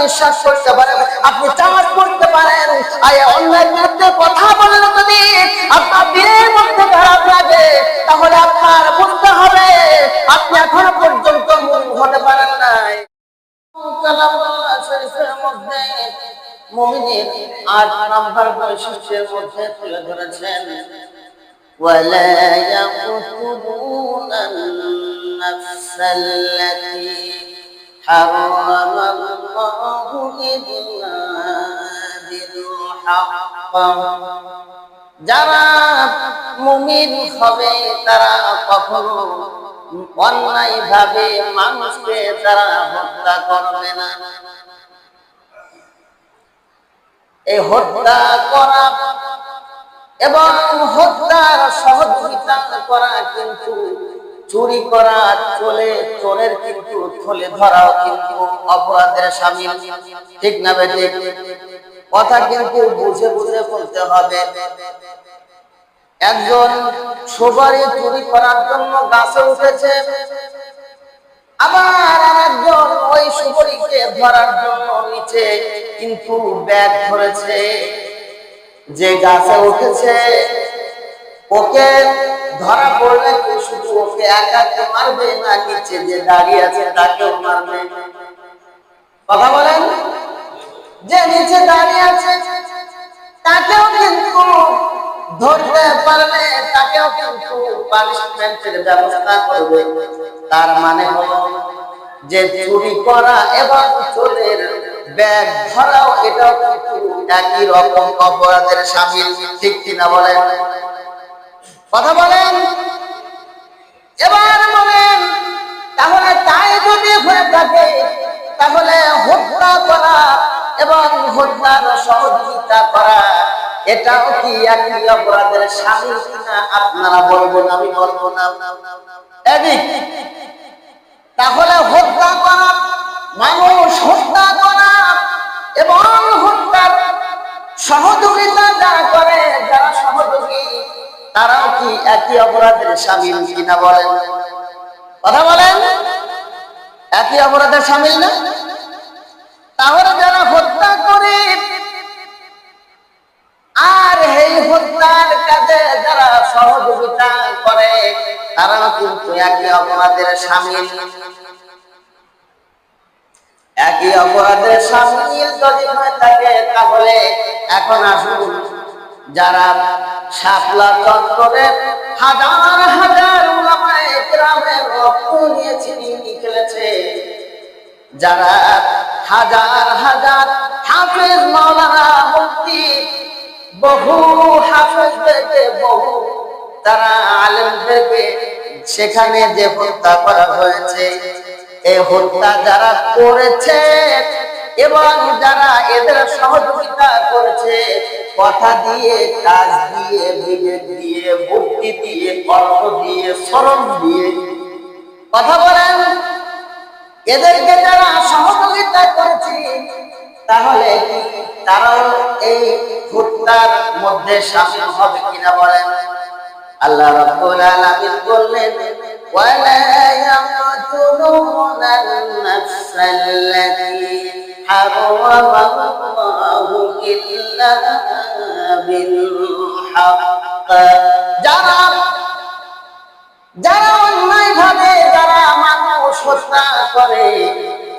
বিশ্বাস করতে পারেন আপনি চাষ করতে পারেন আর এই অন্যের বিরুদ্ধে কথা বললে যদি আপনার দিনের মধ্যে খারাপ লাগে তাহলে আপনার বুঝতে হবে আপনি এখনো পর্যন্ত মুখ হতে পারেন নাই কালামুল্লাহ শরীফের মধ্যে মুমিনের আট নাম্বার বৈশিষ্ট্যের মধ্যে তুলে ধরেছেন ولا يقتلون النفس التي حرم الله إلا بالحق যারা মুমিন হবে তারা কখনো অন্যায় ভাবে মানুষকে তারা হত্যা করবে না এই হত্যা করা এবং হত্যার সহযোগিতা করা কিন্তু চুরি করা, চলে, চোরের কিন্তু থলে ধরাও কিন্তু অপরাধের সামিল। ঠিক না বেটে কথা কিন্তু বুঝে বুঝে বলতে হবে। একজন সুপারি চুরি করার জন্য গাছে উঠেছে, আবার আর একজন ওই সুপারিকে ধরার জন্য নিচে কিন্তু ব্যাগ ধরেছে। যে গাছে উঠেছে, ওকে ধরা পড়লে কি শুধু ওকে একাকে মারবে না, নিচে যে দাঁড়িয়ে আছে তাকেও মারবে। কথা বলেন? যে নিচে দাঁড়িয়ে আছে, তাকেও কিন্তু ধরতে পারলে তাকেও কিন্তু ব্যবস্থা করবে। তার মানে হলো যে করা ব্যাগ ধরাও, এটাও রকম ঠিক কিনা বলেন? কথা বলেন। এবার বলেন, তাহলে তাই যদি হয়ে থাকে, তাহলে হত্যা করা এবং হত্যার সহযোগিতা করা, এটাও কি একই অপরাধের সামিল কিনা আপনারা বলবেন, আমি বলব না। তাহলে হত্যা করা, মানুষ হত্যা করা এবং হত্যার সহযোগিতা যারা করে, যারা সহযোগী তারাও কি একই অপরাধের সামিল কিনা বলেন? কথা বলেন। একই অপরাধের সামিল না? তাহলে যারা হত্যা করে, আর এই হত্যার কাজে যারা সহযোগিতা করে, তারাও কিন্তু একই অপরাধের সামিল একই অপরাধের সামিল যদি হয়ে থাকে তাহলে এখন আসুন যারা শাপলা চত্বরে হাজার হাজার উলামায়ে কেরামের রক্ত নিয়ে ছিনিয়ে খেলেছে। যারা হাজার হাজার হাফেজ মাওলানা মুক্তি বহু হাফেজদেরকে বহু তারা আলেমদেরকে সেখানে যে হত্যা করা হয়েছে এই হত্যা যারা করেছে এবং যারা এদের সহযোগিতা করেছে, কথা দিয়ে, কাজ দিয়ে, বিবেক দিয়ে, বুদ্ধি দিয়ে অর্থ দিয়ে, শ্রম দিয়ে, কথা বলেন, এদেরকে যারা সহযোগিতা করেছে, তাহলে তারাও এই হত্যার মধ্যে শাসন হবে কিনা বলেন? আল্লাহ রাব্বুল আলামিন বললেন, ওয়ালা ইয়াকতুলুনা হারামাল্লাহু ইল্লা বিল হক যারা যারা অন্যায় ভাবে, যারা মানুষ হত্যা করে,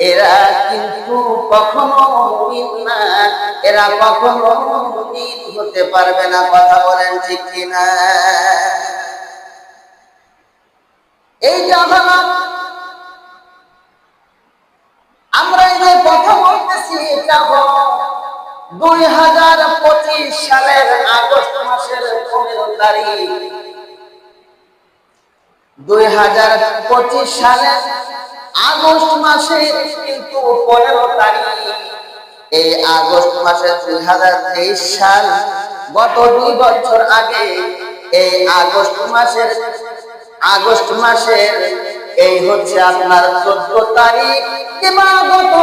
এরা কিন্তু কখনো মুমিন না। এরা কখনো মুমিন হতে পারবে না, কথা বলেন ঠিক কিনা? এই জাহালাত আমরা এই যে কথা বলতেছি এটা হলো দুই হাজার পঁচিশ সালের আগস্ট মাসের পনেরো তারিখ। দুই হাজার পঁচিশ সালের আগস্ট মাসে কিন্তু পনেরো তারিখ। এই আগস্ট মাসে দুই হাজার তেইশ সাল, গত দুই বছর আগে এই আগস্ট মাসের আগস্ট মাসের এই হচ্ছে আপনার চোদ্দ তারিখ। কিংবা গত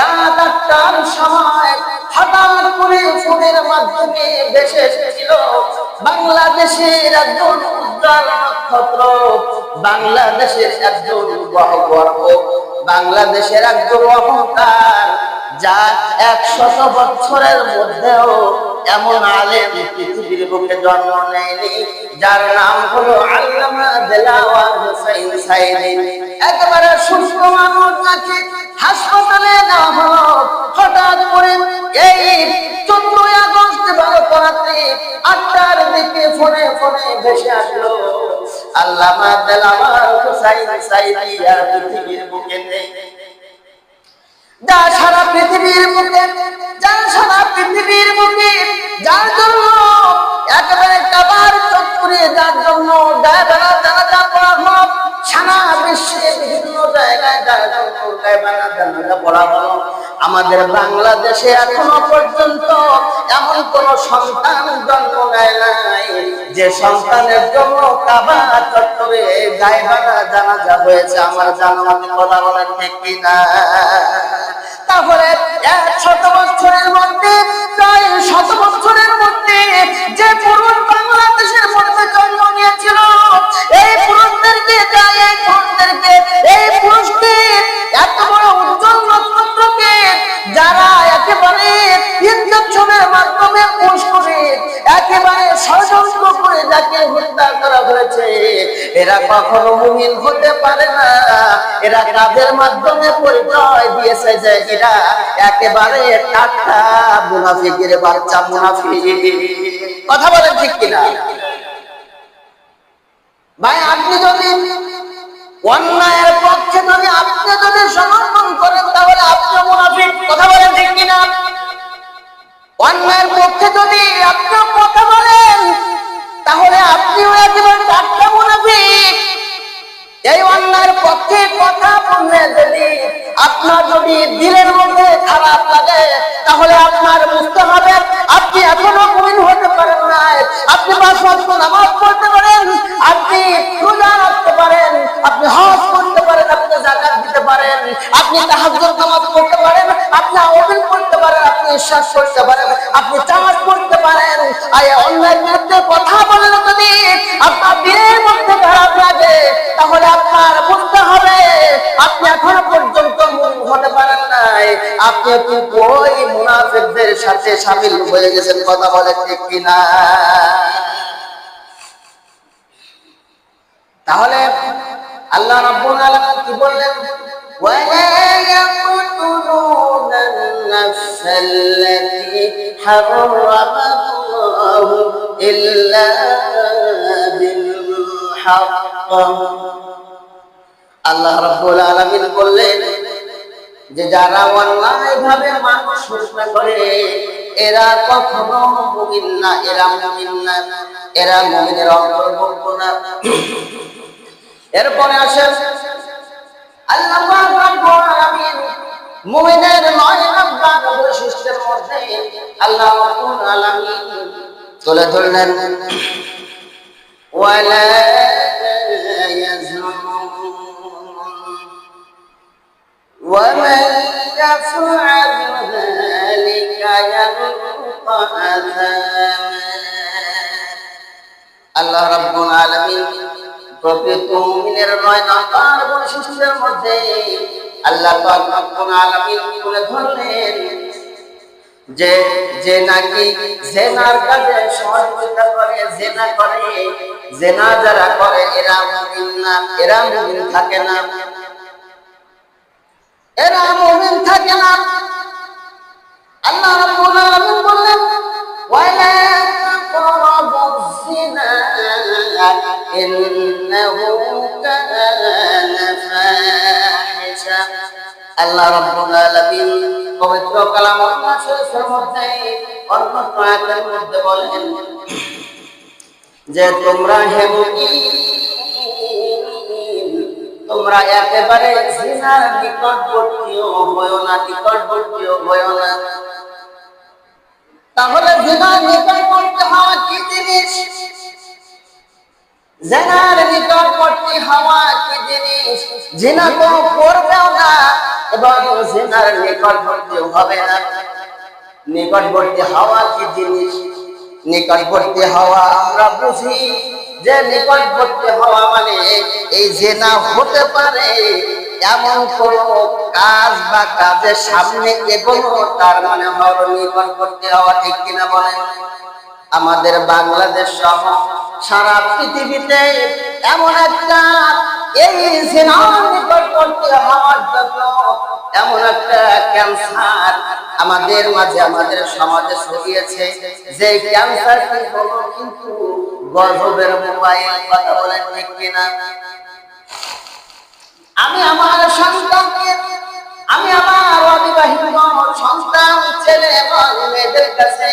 রাত আটটার সময় হঠাৎ করে ফোনের মাধ্যমে ভেসে এসেছিল, বাংলাদেশের একজন উজ্জ্বল নক্ষত্র। বাংলাদেশের একজন গর্ব বাংলাদেশের একজন অহংকার। যা একশত বছরের মধ্যেও এমন আলেম পৃথিবীর বুকে জন্ম নেয়নি, যার নাম হলো একেবারে সুস্থ মানুষ যাকে হাসপাতালে নেওয়া হলো হঠাৎ করে এই চোদ্দই আগস্ট বারো রাত্রে আটটার দিকে ফোনে ফোনে ভেসে আসলো, আল্লামা দেলাওয়ার হোসেন সাইদি পৃথিবীর বুকে নেই। যা সারা পৃথিবীর বুকে যা সারা পৃথিবীর বুকে, যার জন্য একেবারে কাবার চত্বরে যার জন্য গায়বানা জানাজা পড়া গায়বানা জানাজা পড়া হলো আমাদের বাংলাদেশে এখনও পর্যন্ত এমন কোন সন্তান জন্ম নেয় নাই। যে সন্তানের জন্য জানাজা হয়েছে, আমার জানাতে কথা বলেন ঠিক কিনা? তাহলে এক শত বছরের মধ্যে, প্রায় শত বছরের মধ্যে যে পুরুষ বাংলাদেশের মধ্যে জন্ম নিয়েছিল পুষ করে একেবারে ষড়যন্ত্র করে যাকে হত্যা করা হয়েছে। এরা কখনো মুমিন হতে পারে না। এরা কাদের মাধ্যমে পরিচয় দিয়েছে যে এরা একেবারে মুনাফিকের বাচ্চা কথা বলেন ঠিক কিনা? ভাই, আপনি যদি অন্যায়ের পক্ষে যদি আপনি যদি সমর্থন করেন, তাহলে আপনি মুনাফিক। কথা বলেন ঠিক কিনা? অন্যায়ের পক্ষে যদি আপনি কথা বলেন, তাহলে আপনি এই অন্যায়ের পক্ষে কথা বললে যদি আপনার যদি দিলের মধ্যে খারাপ লাগে, তাহলে আপনার বুঝতে হবে, আপনি এখনও মুমিন হতে পারেন নাই। আপনি বা সত্য নামাজ পড়তে আর এই অন্যায়ের বিরুদ্ধে কথা বললে যদি আপনার দিলের মধ্যে খারাপ লাগে তাহলে আপনার বুঝতে হবে আপনি এখনো পর্যন্ত মুমিন হতে পারেন নাই আপনি কিন্তু ওই মুনাফিকদের সাথে সামিল হয়ে গেছেন কথা বলে ঠিক কিনা তাহলে আল্লাহ রাব্বুল আলামিন কি বললেন ولا يقتلون النفس التي حرم الله إلا بالحق আল্লাহ রাব্বুল আলামিন বললেন যে যারা অন্যায় ভাবে মানুষ হত্যা করে এরা কখনো মুমিন না এরা মুমিন না এরা মুমিনের অন্তর্ভুক্ত না এরপরে আসেন আল্লাহ পাক রব্বুল আলামিন মুমিনের নয় নাম্বার বৈশিষ্ট্যের মধ্যে আল্লাহ রাব্বুল আলামিন তুলে ধরলেন ওয়ালা يزنون ومن يفعل ذلك يلقى أثاما আল্লাহ রাব্বুল আলামিন প্রকৃত মুমিনের নয় নাম্বার বৈশিষ্ট্যের মধ্যে আল্লাহ পাক রব্বুল আলামিন তুলে ধরলেন যে যে নাকি জেনার কাজে সহযোগিতা করে, জেনা করে, জেনা যারা করে, এরা মুমিন না, এরা মুমিন থাকে না। এরা মুমিন থাকে না। আল্লাহ রাব্বুল আলামিন বললেন, ওয়ালা তাকরাবুজ জিনা ইন্নাহু কানা ফাহিশা। আল্লাহ রাব্বুল আলামিন পবিত্র কালামুল্লাহ শরীফের মধ্যে অন্য আয়াতের মধ্যে বলেন, যে তোমরা হে তোমরা একেবারে জিনার নিকটবর্তীও হয়ো না না। তাহলে নিকটবর্তী হওয়া কি জিনিস? জেনার নিকটবর্তী হওয়া কি জিনিস? জিনা তো করবেও না এবং জেনার নিকটবর্তী হবে না। নিকটবর্তী হওয়া কি জিনিস? নিকটবর্তী হওয়া আমরা বুঝি। যে নিকটবর্তী হওয়া মানে এই যে না হতে পারে এমন কোন কাজ বা কাজের সামনে এগোনো, তার মানে হওয়ার নিকটবর্তী হওয়া ঠিক কিনা বলেন? আমাদের বাংলাদেশ সহ সারা পৃথিবীতে এমন একটা এই জিনার নিকটবর্তী হওয়ার জন্য এমন একটা ক্যান্সার আমাদের মাঝে, আমাদের সমাজে ছড়িয়েছে। যে ক্যান্সারটি হলো কিন্তু গর্ভের মোবাইল, কথা বলেন ঠিক কিনা? আমি আমার সন্তানকে, আমি আমার অবিবাহিত সন্তান, ছেলে এবং মেয়েদের কাছে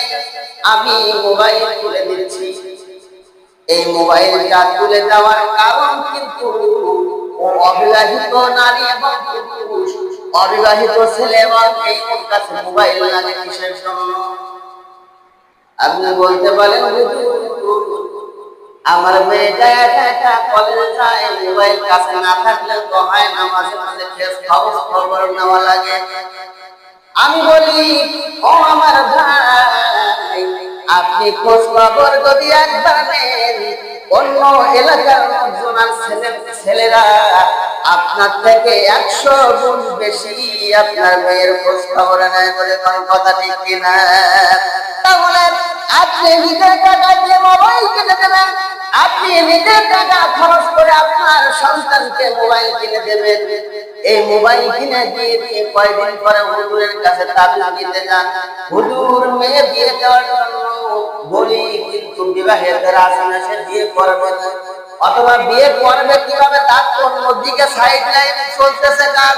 আমি মোবাইল তুলে দিচ্ছি। এই মোবাইলটা তুলে দেওয়ার কারণ কিন্তু অবিবাহিত নারী এবং অবিবাহিত ছেলে এবং এই কাছে মোবাইল লাগে কিসের জন্য? আপনি বলতে পারেন আমার মেয়েটা একা একা কলেজে যায়, মোবাইল কাছে না থাকলে তো হয় না, মাঝে মাঝে খবর খবর নেওয়া লাগে। আমি বলি, ও আমার ভাই আপনি খোঁজ যদি একবার নেন, অন্য এলাকার লোকজন ছেলে ছেলেরা আপনার থেকে একশো গুণ বেশি আপনার মেয়ের খোঁজ খবর নেয় বলে কোন কথা ঠিক কিনা? তাহলে আপনি নিজের টাকা দিয়ে মোবাইল কিনে দেবেন। আপনি নিজের টাকা খরচ করে আপনার সন্তানকে মোবাইল কিনে দেবেন। এই মোবাইল কিনে দিয়ে দিয়ে কয়দিন পরে হুজুরের কাছে তাবিজ দিতে যান। হুজুর মেয়ে বিয়ে দেওয়ার জন্য বলি কিন্তু বিবাহের দ্বারা আসলে সে বিয়ে করবে না? অথবা বিয়ে করবে কীভাবে তার তো অন্যদিকে সাইড লাইন চলতেছে কাজ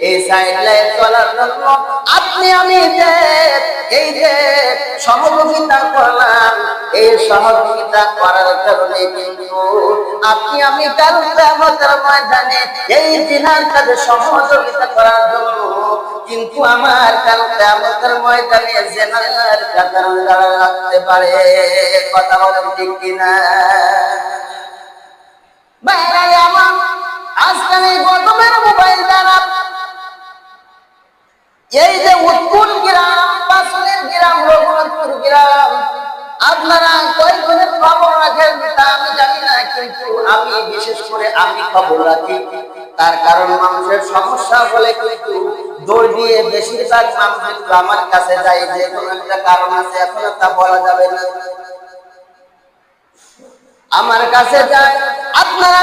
এই আপনি, আমি যে সহযোগিতা করলাম, এই সহযোগিতা করার কারণে কিন্তু আপনি, আমি আমাদের ময়দানে এই দিনার কাজে সহযোগিতা করার জন্য কিন্তু আমার কাল আমাদের ময়দানে জেনারেল কাতার দ্বারা রাখতে পারে। কথা বলেন ঠিক কিনা? আমার আজকাল এই মোবাইল দ্বারা এই যে উৎকুল গ্রাম বাসনের গ্রাম, রঘুনাথপুর গ্রাম, আপনারা কয়েকজনের খবর রাখেন আমি জানি না, কিন্তু আমি বিশেষ করে আমি খবর রাখি। তার কারণ মানুষের সমস্যা হলে কিন্তু দৌড় দিয়ে বেশিরভাগ মানুষ একটু আমার কাছে যে কোনো একটা কারণ আছে, এখন তা বলা যাবে না। আমার কাছে যায়, আপনারা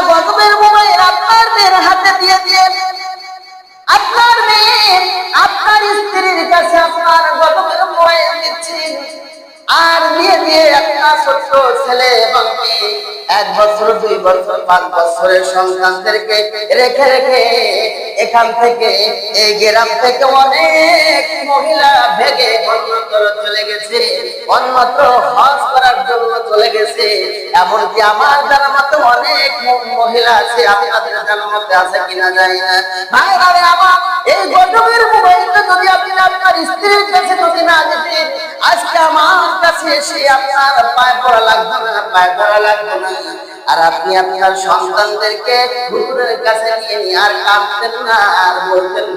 মোবাইল আপনার হাতে দিয়ে দিয়ে আপনার মেয়ে, আপনার স্ত্রীর কাছে আপনার গতমের মোবাইল দিচ্ছেন। আর দিয়ে দিয়ে একটা ছোট্ট ছেলে এবং এক বছর, দুই বছর, পাঁচ বছরের সন্তানদেরকে রেখে রেখে এখান থেকে, এই গ্রাম থেকে অনেক মহিলা ভেগে অন্যত্র চলে গেছে। অন্যত্র হজ করার জন্য চলে গেছে। এমনকি আমার জানা মতো অনেক মহিলা আছে, আপনাদের জানা মতে আছে কিনা জানি না। ভাই, আরে আমার এই গজবের মোবাইলটা যদি আপনি আপনার স্ত্রীর কাছে যদি না দিতেন, আজকে আমার কাছে এসে আপনার পায়ে পড়া লাগবে না, পায়ে পড়া লাগবে না। আর আপনি আপনার সন্তানদেরকে হুজুরের কাছে নিয়ে নিয়ে আর কাঁদতেন না, আর বলতেন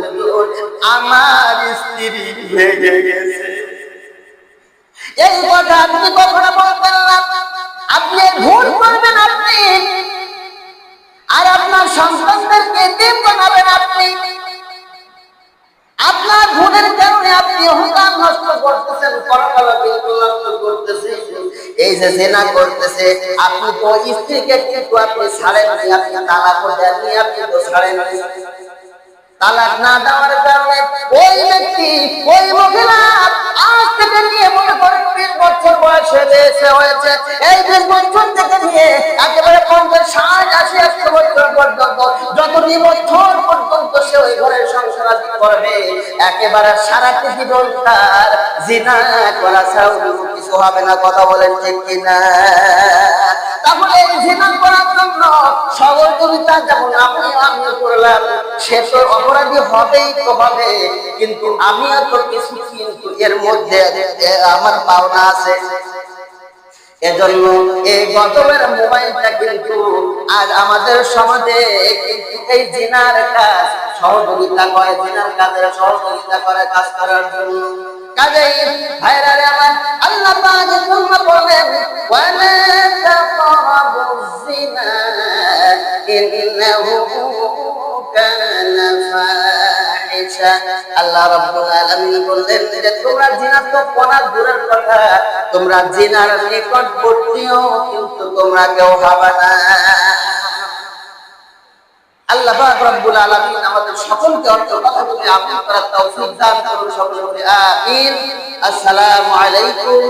আমার স্ত্রী ভেঙে গেছে। এই কথা আপনি কখনো বলতেন না। আপনি ভুল করবেন আপনি। আর আপনার সন্তানদেরকে দিন বানাবেন আপনি। আপনার ভুলের কারণে আপনি অহংকার নষ্ট করতেছেন পরকাল নষ্ট করতেছেন। এই যে জেনা করতেছে, আপনি তো স্ত্রীকে কিন্তু আপনি ছাড়েন আপনি তালাক দেননি, আপনি তো ছাড়েন। তালাক না দেওয়ার কারণে ওই ব্যক্তি, ওই মহিলা আজ থেকে নিয়ে মনে করেন বিশ বছর বয়স হয়েছে হয়েছে। এই বিশ বছর থেকে নিয়ে একেবারে পঞ্চাশ, ষাট, আশি একশো বছর পর্যন্ত যত বছর পর্যন্ত সে ওই ঘরের সংসার করবে, একেবারে সারাটি জীবন তার জিনা করা ছাড়া কিছু হবে না, কথা বলেন ঠিক কিনা? জন্য সহযোগিতা যেমন আমিও করলাম, সে তো অপরাধী হবেই তো হবে। কিন্তু কিছু কিন্তু এর মধ্যে আমার পাওনা আছে। এজন্য এই মোবাইলটা কিন্তু আমাদের সমাজে কিন্তু এই জিনার কাজ, সহযোগিতা করে, জিনার কাজের সহযোগিতা করে কাজ করার জন্য। কাজেই আল্লাহ বলেন আল্লাহ রাব্বুল আলামিন বললেন কেউ হবে না। আল্লাহ আলাইকুম